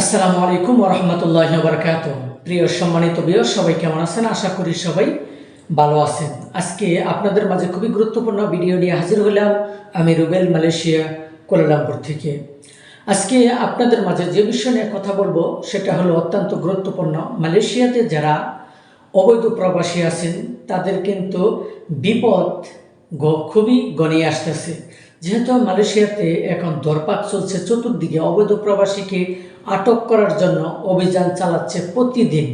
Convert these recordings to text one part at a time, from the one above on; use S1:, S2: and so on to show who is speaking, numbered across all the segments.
S1: আসসালামু আলাইকুম রহমতুল্লাহ বরকাত প্রিয় সম্মানিত বিয় সবাই কেমন আছেন? আশা করি সবাই ভালো আছেন। আজকে আপনাদের মাঝে খুবই গুরুত্বপূর্ণ ভিডিও নিয়ে হাজির হলাম আমি রুবেল, মালয়েশিয়া, কোলালামপুর থেকে। আজকে আপনাদের মাঝে যে বিষয় নিয়ে কথা বলব, সেটা হলো অত্যন্ত গুরুত্বপূর্ণ। মালয়েশিয়াতে যারা অবৈধ প্রবাসী আছেন, তাদের কিন্তু বিপদ খুবই গনিয়ে আসতেছে। যেহেতু মালয়েশিয়াতে এখন দরপাক চলছে চতুর্দিকে অবৈধ প্রবাসীকে আটক করার জন্য অভিযান চালাচ্ছে প্রতিদিন।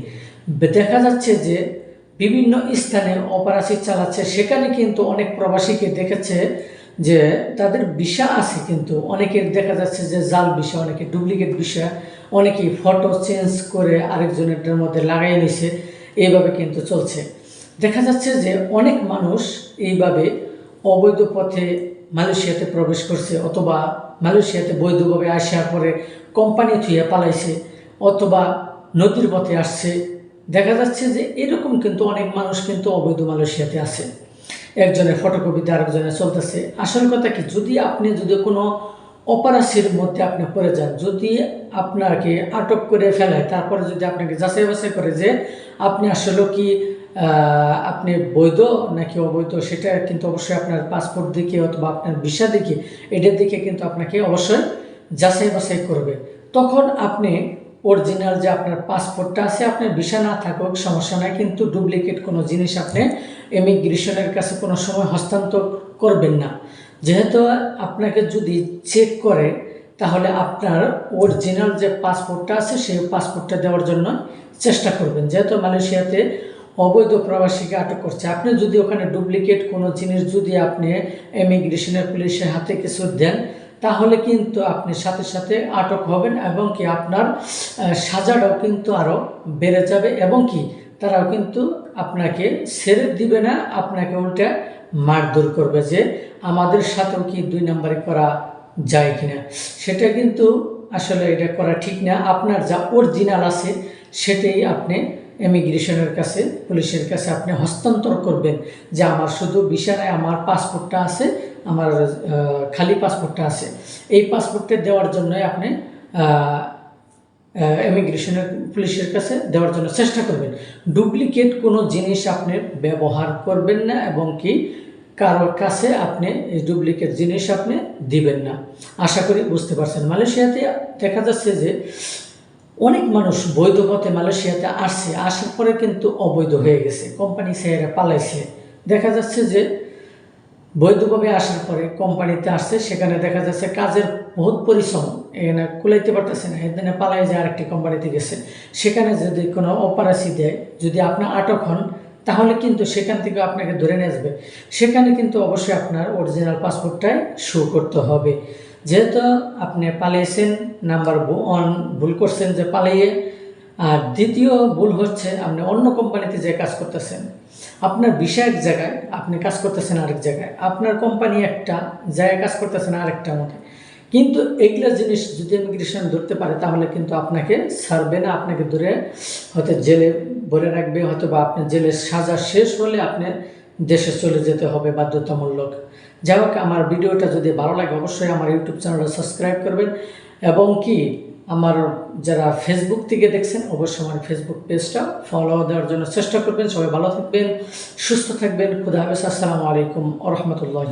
S1: দেখা যাচ্ছে যে বিভিন্ন স্থানে অপারেশন চালাচ্ছে। সেখানে কিন্তু অনেক প্রবাসীকে দেখেছে যে তাদের বিষা আছে কিন্তু। অনেকের দেখা যাচ্ছে যে জাল বিষা অনেকে ডুপ্লিকেট বিষা অনেকেই ফটো চেঞ্জ করে আরেকজনের মধ্যে লাগাই নিছে। এইভাবে কিন্তু চলছে। দেখা যাচ্ছে যে অনেক মানুষ এইভাবে অবৈধ পথে মালয়েশিয়াতে প্রবেশ করছে অথবা মালয়েশিয়াতে বৈধভাবে আসার পরে কোম্পানি থুয়ে পালাইছে অথবা নদীর পথে আসছে। দেখা যাচ্ছে যে এরকম কিন্তু অনেক মানুষ কিন্তু অবৈধ মালয়েশিয়াতে আছে। একজনের ফটোকপিতে আরেকজনের চলতেছে। আসল কথা কি, যদি আপনি যদি কোনো অপরাশির মধ্যে আপনি পড়ে যান, যদি আপনাকে আটক করে ফেলায়, তারপরে যদি আপনাকে যাচাই বাছাই করে যে আপনি আসলে কি আপনি বৈধ নাকি অবৈধ সেটা কিন্তু অবশ্যই আপনার পাসপোর্ট দেখে অথবা আপনার ভিসা দেখে এটার দিকে কিন্তু আপনাকে অবশ্যই যাচাই বাছাই করবে। তখন আপনি অরিজিনাল যে আপনার পাসপোর্টটা আছে, আপনার ভিসা না থাকুক, সমস্যা নাই, কিন্তু ডুপ্লিকেট কোনো জিনিস আপনি ইমিগ্রেশনের কাছে কোনো সময় হস্তান্তর করবেন না। যেহেতু আপনাকে যদি চেক করে, তাহলে আপনার অরিজিনাল যে পাসপোর্টটা আছে, সেই পাসপোর্টটা দেওয়ার জন্য চেষ্টা করবেন। যেহেতু মালয়েশিয়াতে অবৈধ প্রবাসীকে আটক করছে। আপনি যদি ওখানে ডুপ্লিকেট কোনো জিনিস যদি আপনি ইমিগ্রেশনের পুলিশের হাতে কিছু দেন, তাহলে কিন্তু আপনি সাথে সাথে আটক হবেন এবং কি আপনার সাজাটাও কিন্তু আরও বেড়ে যাবে এবং কি তারাও কিন্তু আপনাকে ছেড়ে দিবে না, আপনাকে উল্টা মারধর করবে যে আমাদের সাথেও কি দুই নম্বরে করা যায় কিনা। সেটা কিন্তু আসলে এটা করা ঠিক না। আপনার যা অরিজিনাল আছে, সেটাই আপনি ইমিগ্রেশনের কাছে, পুলিশের কাছে আপনি হস্তান্তর করবেন যে আমার শুধু নাই, আমার পাসপোর্টটা আছে, আমার খালি পাসপোর্টটা আছে। এই পাসপোর্টটা দেওয়ার জন্যই আপনি ইমিগ্রেশনের পুলিশের কাছে দেওয়ার জন্য চেষ্টা করবেন। ডুপ্লিকেট কোনো জিনিস আপনি ব্যবহার করবেন না এবং কি কারোর কাছে আপনি এই ডুপ্লিকেট জিনিস আপনি দিবেন না। আশা করি বুঝতে পারছেন। মালয়েশিয়াতে দেখা যাচ্ছে যে অনেক মানুষ বৈধ পথে মালয়েশিয়াতে আসছে, আসার পরে কিন্তু অবৈধ হয়ে গেছে। কোম্পানি ছেড়ে পালাইছে। দেখা যাচ্ছে যে বৈধভাবে আসার পরে কোম্পানিতে আসছে, সেখানে দেখা যাচ্ছে কাজের বহুত পরিশ্রম। এখানে কুলাইতে পারতেছে না এখানে পালাই যে আরেকটি কোম্পানিতে গেছে। সেখানে যদি কোনো অপারেসি দেয়, যদি আপনার আটক হন তাহলে কিন্তু সেখান থেকে আপনাকে ধরে নিয়ে আসবে। সেখানে কিন্তু অবশ্যই আপনার অরিজিনাল পাসপোর্টটাই শো করতে হবে। যেহেতু আপনি পালিয়েছেন নাম্বার ওয়ান ভুল করছেন যে পালিয়ে, আর দ্বিতীয় ভুল হচ্ছে আপনি অন্য কোম্পানিতে যে কাজ করতেছেন। আপনার বিষয় এক জায়গায়, আপনি কাজ করতেছেন আরেক জায়গায়। আপনার কোম্পানি একটা জায়গায় কাজ করতেছেন আরেকটা মধ্যে কিন্তু এইগুলো জিনিস যদি ইমিগ্রেশন ধরতে পারে, তাহলে কিন্তু আপনাকে ছাড়বে না, আপনাকে ধরে হয়তো জেলে ভরে রাখবে হয়তো বা আপনার জেলের সাজা শেষ হলে আপনি দেশে চলে যেতে হবে বাধ্যতামূলক। যাই হোক, আমার ভিডিওটা যদি ভালো লাগে, অবশ্যই আমার ইউটিউব চ্যানেলটা সাবস্ক্রাইব করবেন। এবং কি, আমার যারা ফেসবুক থেকে দেখছেন, অবশ্যই আমার ফেসবুক পেজটা ফলো দেওয়ার জন্য চেষ্টা করবেন। সবাই ভালো থাকবেন, সুস্থ থাকবেন। খুদা হাফেজ, আসসালামু আলাইকুম আ রহমতুল্লাহ